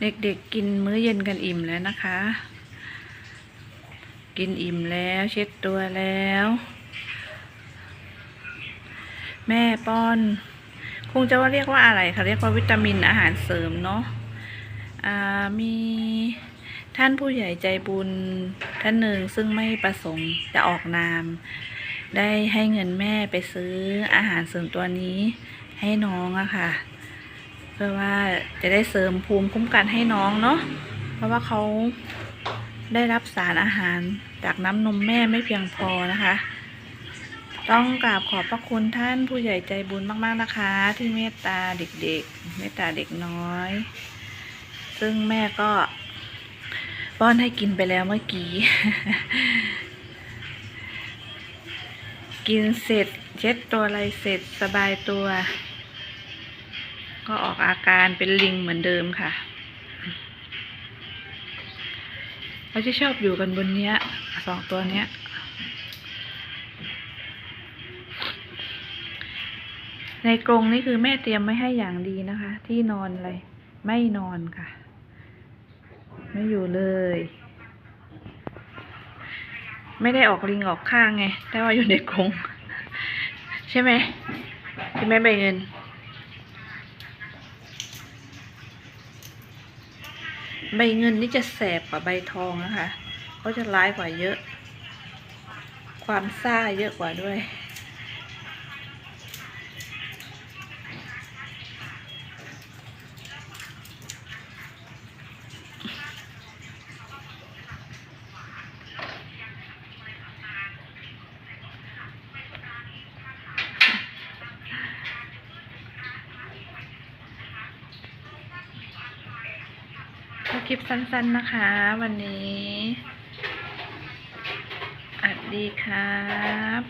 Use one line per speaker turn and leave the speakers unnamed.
เด็กๆกินมื้อเย็นกันอิ่มแล้วนะคะ กินอิ่มแล้วเช็ดตัวแล้ว แม่ป้อน คงจะว่าเรียกว่าอะไรคะเรียกว่าวิตามินอาหารเสริมเนาะมีท่านผู้ใหญ่ใจบุญท่านหนึ่งซึ่งไม่ประสงค์จะออกนาม ได้ให้เงินแม่ไปซื้ออาหารเสริมตัวนี้ให้น้องอะค่ะ เพื่อว่าจะได้เสริมภูมิคุ้มกันให้น้องเนาะเพราะว่าเขาได้รับสารอาหารจากน้ำนมแม่ไม่เพียงพอนะคะ ต้องกราบขอบพระคุณท่านผู้ใหญ่ใจบุญมากๆนะคะ ที่เมตตาเด็กๆ เมตตาเด็กน้อย ซึ่งแม่ก็ป้อนให้กินไปแล้วเมื่อกี้ กินเสร็จเช็ดตัวอะไรเสร็จสบายตัว ก็ออกอาการเป็นลิงเหมือนเดิมค่ะเขาจะชอบอยู่กันบนเนี้ยสองตัวเนี้ย ในกรงนี่คือแม่เตรียมไม่ให้อย่างดีนะคะ ที่นอนอะไร ไม่นอนค่ะ ไม่อยู่เลย ไม่ได้ออกลิงออกข้างไง แต่ว่าอยู่ในกรงใช่ไหมใช่ไหมใบเงิน ใบเงินนี่จะแสบกว่าใบทองนะคะเขาจะร้ายกว่าเยอะ ความซ่าเยอะกว่าด้วย คลิปสั้นๆนะคะ วันนี้อัดดีครับ